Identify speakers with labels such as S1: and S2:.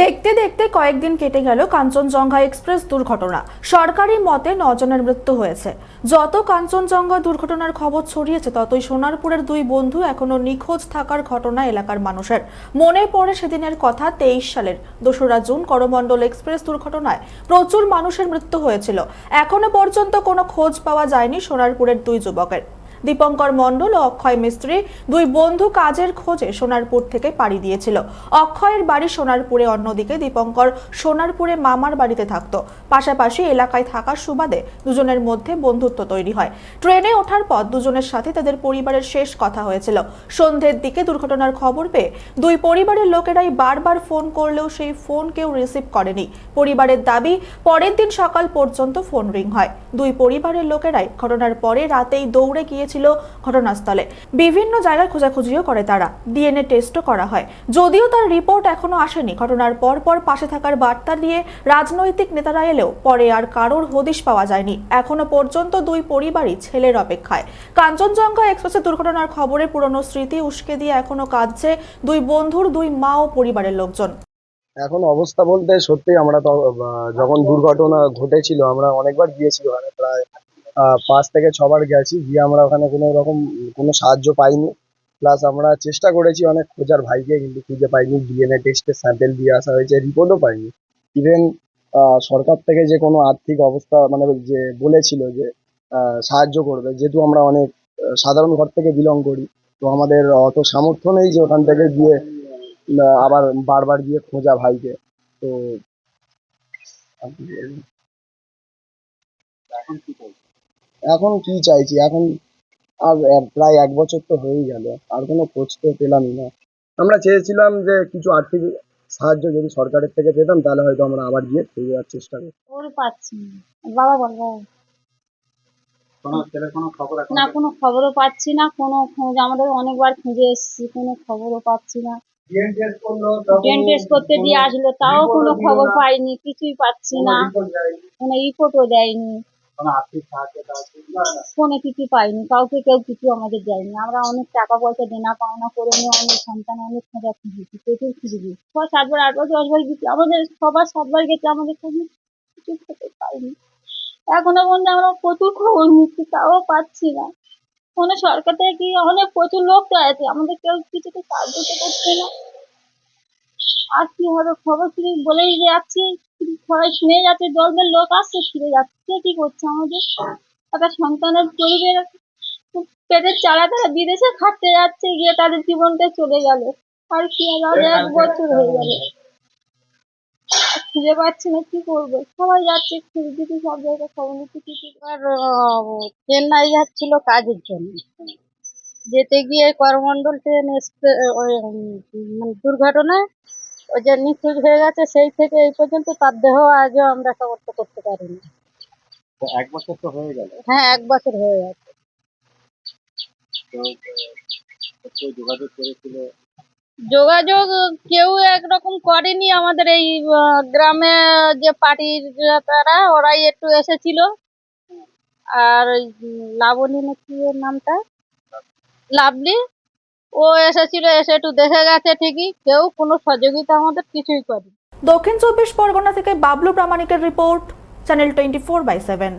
S1: দেখতে দেখতে কয়েকদিন কেটে গেল কাঞ্চনজঙ্ঘা এক্সপ্রেস দুর্ঘটনা। সরকারি মতে নজনের মৃত্যু হয়েছে। যত কাঞ্চনজঙ্ঘা দুর্ঘটনার খবর ছড়িয়েছে, ততই সোনারপুরের দুই বন্ধু এখনও নিখোঁজ থাকার ঘটনা এলাকার মানুষের। মনে পড়ে সেদিনের কথা তেইশ সালের দোসরা জুন করমণ্ডল এক্সপ্রেস দুর্ঘটনায়। প্রচুর মানুষের মৃত্যু হয়েছিল। এখনও পর্যন্ত কোনো খোঁজ পাওয়া যায়নি সোনারপুরের দুই যুবকের। দীপঙ্কর মণ্ডল ও অক্ষয় মিস্ত্রি দুই বন্ধু কাজের খোঁজে সোনারপুর থেকে পাড়ি দিয়েছিল। অক্ষয়ের বাড়ি সোনারপুরে, অন্যদিকে দীপঙ্কর সোনারপুরে মামার বাড়িতে থাকতো। পাশাপাশি এলাকায় থাকার সুবাদে দুজনের মধ্যে বন্ধুত্ব তৈরি হয়। ট্রেনে ওঠার পর দুজনের সাথে তাদের পরিবারের শেষ কথা হয়েছিল। সন্ধ্যের দিকে দুর্ঘটনার খবর পেয়ে দুই পরিবারের লোকেরাই বারবার ফোন করলেও সেই ফোন কেউ রিসিভ করেনি। পরিবারের দাবি, পরের দিন সকাল পর্যন্ত ফোন রিং হয়। দুই পরিবারের লোকেরাই ঘটনার পরে রাতেই দৌড়ে গিয়েছিল ঘটনাস্থলে। বিভিন্ন জায়গায় খোঁজাখুঁজিও করে তারা। ডিএনএ টেস্টও করা হয়। যদিও তার রিপোর্ট এখনও আসেনি, ঘটনার পর পর পাশে থাকার বার্তা দিয়ে রাজনৈতিক নেতারা এলেও পরে আর কারোর হদিশ পাওয়া যায়নি। এখনও পর্যন্ত দুই পরিবারই ছেলের অপেক্ষায়। কাঞ্চনজঙ্ঘা এক্সপ্রেসের দুর্ঘটনার খবরে পুরনো স্মৃতি উস্কে দিয়ে এখনও কাঁদছে দুই বন্ধুর দুই মা ও পরিবারের লোকজন।
S2: এখন অবস্থা বলতে সত্যি আমরা যখন দুর্ঘটনা ঘটেছিল, আমরা অনেকবার গিয়েছি ওখানে প্রায় পাঁচ থেকে ছবার গেছি, গিয়ে আমরা ওখানে কোনো রকম, কোনো সাহায্য পাইনি। প্লাস আমরা চেষ্টা করেছি অনেক খোঁজার ভাইকে, কিন্তু খুঁজে পাইনি। ডিএনএ টেস্টের স্যাম্পেল দিয়ে আসা হয়েছে রিপোর্টও পাইনি। ইভেন সরকার থেকে যে কোনো আর্থিক অবস্থা মানে যে বলেছিল যে সাহায্য করবে, যেহেতু আমরা অনেক সাধারণ ঘর থেকে বিলং করি, তো আমাদের অত সামর্থ্য নেই যে ওখান থেকে গিয়ে আবার বারবার গিয়ে খোঁজা ভাইকে। তো, আর কি? এখন কি চাইছি? এখন আর এক- প্রায় এক বছর তো হয়েই গেল আর কোনো খোঁজ তো পেলামই না। আমরা চেয়েছিলাম যে কিছু আর্থিক সাহায্য যদি সরকারের থেকে পেতাম তাহলে হয়তো আমরা আবার গিয়ে খুঁজে যাওয়ার চেষ্টা করতাম।
S3: ওর পাচ্ছি না। বাবা বল না কোনো খবরও পাচ্ছি না কোনো খোঁজ আমাদের অনেকবার খুঁজে এসেছি কোনো খবরও পাচ্ছি না। টেস্ট করতে দিয়ে আসলো তাও কোনো খবর পাইনি কিছুই পাচ্ছি না। কোনো রিপোর্টও দেয়নি। কোনো কিছু পাইনি, কাউকে কেউ কিছু আমাদের দেয়নি। আমরা অনেক টাকা পয়সা দেনা পাওনা করে নিয়ে অনেক সন্তান, অনেক খোঁজা খুঁজেছি প্রচুর খুঁজেছি ছ সাতবার আটবার দশবার গেছি। আমাদের সবার সাতবার গেছে, আমাদের কোনো কিছু খেতে পাইনি। এখনও পর্যন্ত আমরা প্রচুর খবর নিচ্ছি, তাও পাচ্ছি না। কোনো সরকার থেকে অনেক প্রচুর লোক তো আছে, আমাদের কেউ কিছুতে সাহায্য করছে না। আর কি হবে? খবর শুনে বলেই যাচ্ছি। সবাই শুনে যাচ্ছে দলদের লোক আসছে ফিরে যাচ্ছে। কে করছে আমাদের? একটা সন্তানের পরিবার পেটের চালা তারা বিদেশে খাটতে যাচ্ছে, গিয়ে তাদের জীবনটা চলে গেল। আর কি এক বছর হয়ে গেল। খুঁজে পাচ্ছি না কি করব। সবাই যাচ্ছে, খুঁজে সব জায়গায় খবর নিতে কিছু
S4: আর চেন্নাই যাচ্ছিল কাজের জন্য। যেতে গিয়ে করমন্ডল ট্রেন মানে দুর্ঘটনায় ওই যে নিখোঁজ হয়ে গেছে সেই থেকে এই পর্যন্ত তার দেহ আজও আমরা খবরটা করতে পারিনি।
S2: এক বছর তো হয়ে গেল।
S4: হ্যাঁ এক বছর হয়ে গেছে।
S2: যোগাযোগ করেছিল?
S4: যোগাযোগ কেউ একরকম করেনি। আমাদের এই গ্রামে যে পার্টির তারা ওরাই একটু এসেছিল। আর লাবণী নাকি নামটা? লাভলি ও এসেছিল, এসে একটু দেখে গেছে ঠিকই, কেউ কোনো সহযোগিতা আমাদের কিছুই করেনি।
S1: দক্ষিণ চব্বিশ পরগনা থেকে Bablu প্রামাণিকের report, channel twenty four by seven.